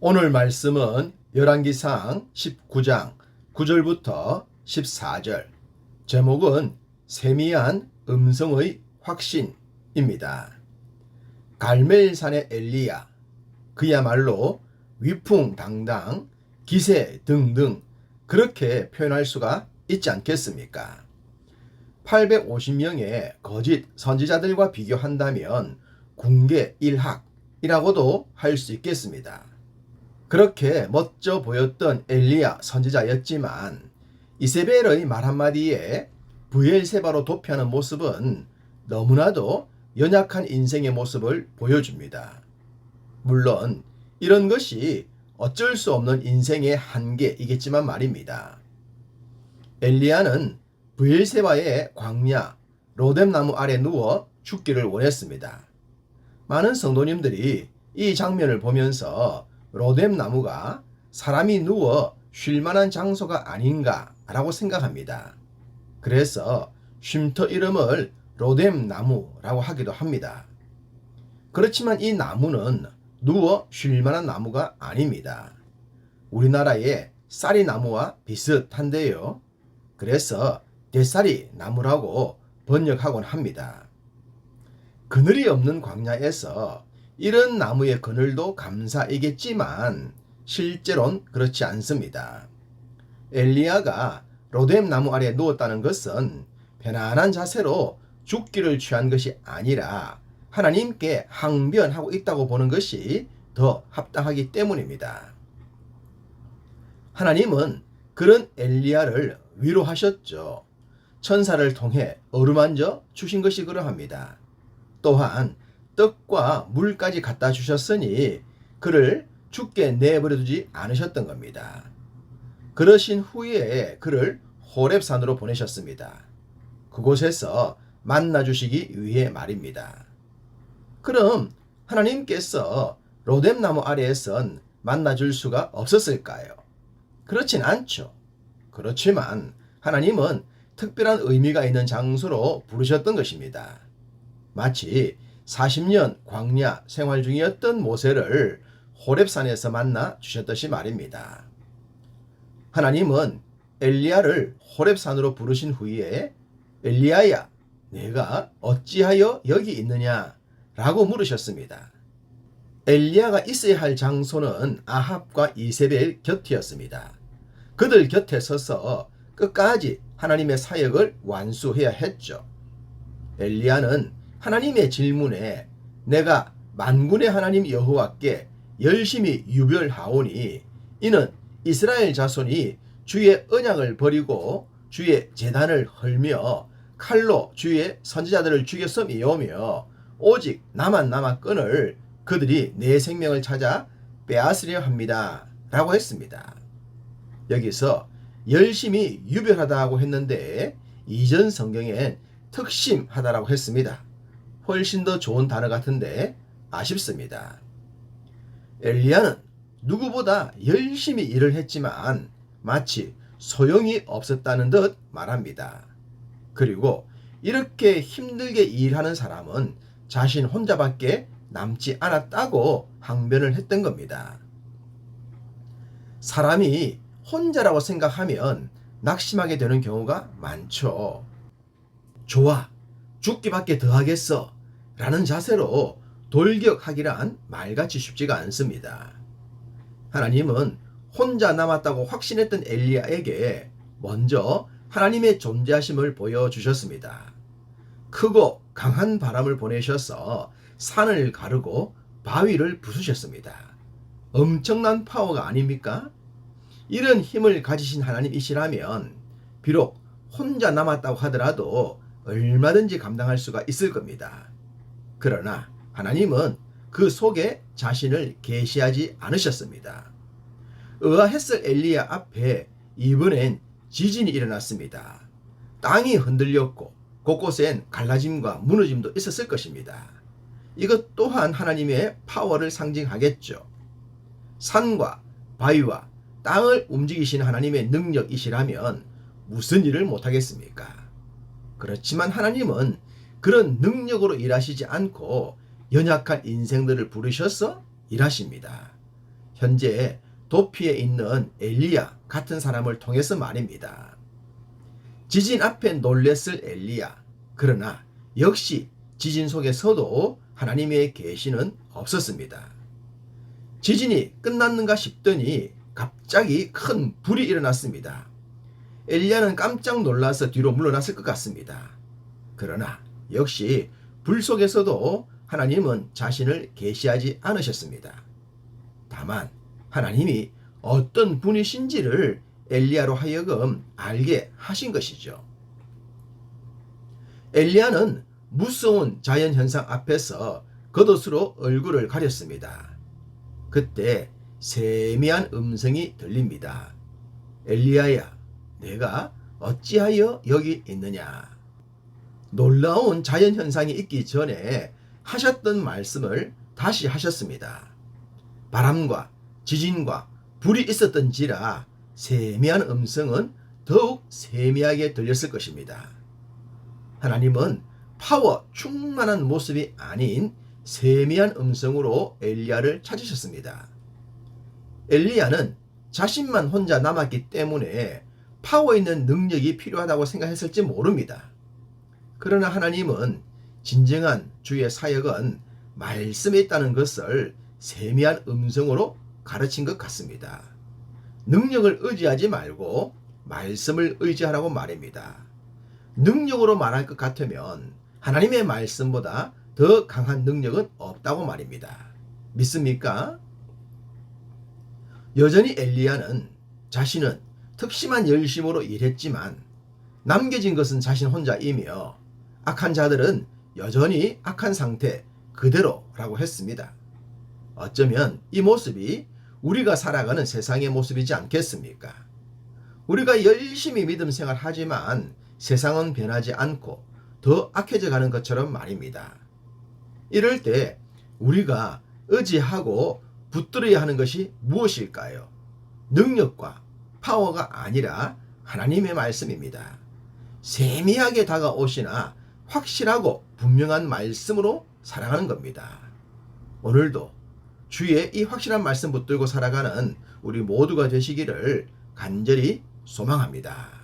오늘 말씀은 열왕기상 19장 9절부터 14절. 제목은 세미한 음성의 확신입니다. 갈멜산의 엘리야. 그야말로 위풍당당, 기세 등등 그렇게 표현할 수가 있지 않겠습니까? 850명의 거짓 선지자들과 비교한다면 궁계 일학이라고도 할 수 있겠습니다. 그렇게 멋져 보였던 엘리야 선지자였지만 이세벨의 말 한마디에 부엘세바로 도피하는 모습은 너무나도 연약한 인생의 모습을 보여줍니다. 물론 이런 것이 어쩔 수 없는 인생의 한계이겠지만 말입니다. 엘리야는 부엘세바의 광야 로뎀나무 아래 누워 죽기를 원했습니다. 많은 성도님들이 이 장면을 보면서 로뎀 나무가 사람이 누워 쉴 만한 장소가 아닌가라고 생각합니다. 그래서 쉼터 이름을 로뎀 나무라고 하기도 합니다. 그렇지만 이 나무는 누워 쉴 만한 나무가 아닙니다. 우리나라의 쌀이 나무와 비슷한데요. 그래서 대쌀이 나무라고 번역하곤 합니다. 그늘이 없는 광야에서 이런 나무의 그늘도 감사이겠지만 실제론 그렇지 않습니다. 엘리야가 로뎀 나무 아래 누웠다는 것은 편안한 자세로 죽기를 취한 것이 아니라 하나님께 항변하고 있다고 보는 것이 더 합당하기 때문입니다. 하나님은 그런 엘리야를 위로하셨죠. 천사를 통해 어루만져 주신 것이 그러합니다. 또한 떡과 물까지 갖다 주셨으니 그를 죽게 내버려 두지 않으셨던 겁니다. 그러신 후에 그를 호렙산으로 보내셨습니다. 그곳에서 만나 주시기 위해 말입니다. 그럼 하나님께서 로뎀나무 아래에선 만나 줄 수가 없었을까요? 그렇진 않죠. 그렇지만 하나님은 특별한 의미가 있는 장소로 부르셨던 것입니다. 마치 40년 광야 생활 중이었던 모세를 호렙산에서 만나 주셨듯이 말입니다. 하나님은 엘리야를 호렙산으로 부르신 후에 엘리야야 내가 어찌하여 여기 있느냐 라고 물으셨습니다. 엘리야가 있어야 할 장소는 아합과 이세벨 곁이었습니다. 그들 곁에 서서 끝까지 하나님의 사역을 완수해야 했죠. 엘리야는 하나님의 질문에 내가 만군의 하나님 여호와께 열심히 유별하오니 이는 이스라엘 자손이 주의 언약을 버리고 주의 재단을 헐며 칼로 주의 선지자들을 죽였음이오며 오직 나만 남아 끈을 그들이 내 생명을 찾아 빼앗으려 합니다. 라고 했습니다. 여기서 열심히 유별하다고 했는데 이전 성경엔 특심하다라고 했습니다. 훨씬 더 좋은 단어 같은데 아쉽습니다. 엘리야는 누구보다 열심히 일을 했지만 마치 소용이 없었다는 듯 말합니다. 그리고 이렇게 힘들게 일하는 사람은 자신 혼자밖에 남지 않았다고 항변을 했던 겁니다. 사람이 혼자라고 생각하면 낙심하게 되는 경우가 많죠. 좋아, 죽기밖에 더 하겠어. 라는 자세로 돌격하기란 말같이 쉽지가 않습니다. 하나님은 혼자 남았다고 확신했던 엘리야에게 먼저 하나님의 존재하심을 보여주셨습니다. 크고 강한 바람을 보내셔서 산을 가르고 바위를 부수셨습니다. 엄청난 파워가 아닙니까? 이런 힘을 가지신 하나님이시라면 비록 혼자 남았다고 하더라도 얼마든지 감당할 수가 있을 겁니다. 그러나 하나님은 그 속에 자신을 계시하지 않으셨습니다. 의아했을 엘리야 앞에 이번엔 지진이 일어났습니다. 땅이 흔들렸고 곳곳엔 갈라짐과 무너짐도 있었을 것입니다. 이것 또한 하나님의 파워를 상징하겠죠. 산과 바위와 땅을 움직이신 하나님의 능력이시라면 무슨 일을 못하겠습니까? 그렇지만 하나님은 그런 능력으로 일하시지 않고 연약한 인생들을 부르셔서 일하십니다. 현재 도피에 있는 엘리야 같은 사람을 통해서 말입니다. 지진 앞에 놀랬을 엘리야. 그러나 역시 지진 속에서도 하나님의 계시는 없었습니다. 지진이 끝났는가 싶더니 갑자기 큰 불이 일어났습니다. 엘리야는 깜짝 놀라서 뒤로 물러났을 것 같습니다. 그러나 역시 불 속에서도 하나님은 자신을 계시하지 않으셨습니다. 다만 하나님이 어떤 분이신지를 엘리야로 하여금 알게 하신 것이죠. 엘리야는 무서운 자연 현상 앞에서 겉옷으로 얼굴을 가렸습니다. 그때 세미한 음성이 들립니다. 엘리야야, 내가 어찌하여 여기 있느냐? 놀라운 자연 현상이 있기 전에 하셨던 말씀을 다시 하셨습니다. 바람과 지진과 불이 있었던지라 세미한 음성은 더욱 세미하게 들렸을 것입니다. 하나님은 파워 충만한 모습이 아닌 세미한 음성으로 엘리야를 찾으셨습니다. 엘리야는 자신만 혼자 남았기 때문에 파워 있는 능력이 필요하다고 생각했을지 모릅니다. 그러나 하나님은 진정한 주의 사역은 말씀에 있다는 것을 세미한 음성으로 가르친 것 같습니다. 능력을 의지하지 말고 말씀을 의지하라고 말입니다. 능력으로 말할 것 같으면 하나님의 말씀보다 더 강한 능력은 없다고 말입니다. 믿습니까? 여전히 엘리야는 자신은 특심한 열심으로 일했지만 남겨진 것은 자신 혼자이며 악한 자들은 여전히 악한 상태 그대로라고 했습니다. 어쩌면 이 모습이 우리가 살아가는 세상의 모습이지 않겠습니까? 우리가 열심히 믿음 생활 하지만 세상은 변하지 않고 더 악해져 가는 것처럼 말입니다. 이럴 때 우리가 의지하고 붙들어야 하는 것이 무엇일까요? 능력과 파워가 아니라 하나님의 말씀입니다. 세미하게 다가오시나 확실하고 분명한 말씀으로 살아가는 겁니다. 오늘도 주의 이 확실한 말씀 붙들고 살아가는 우리 모두가 되시기를 간절히 소망합니다.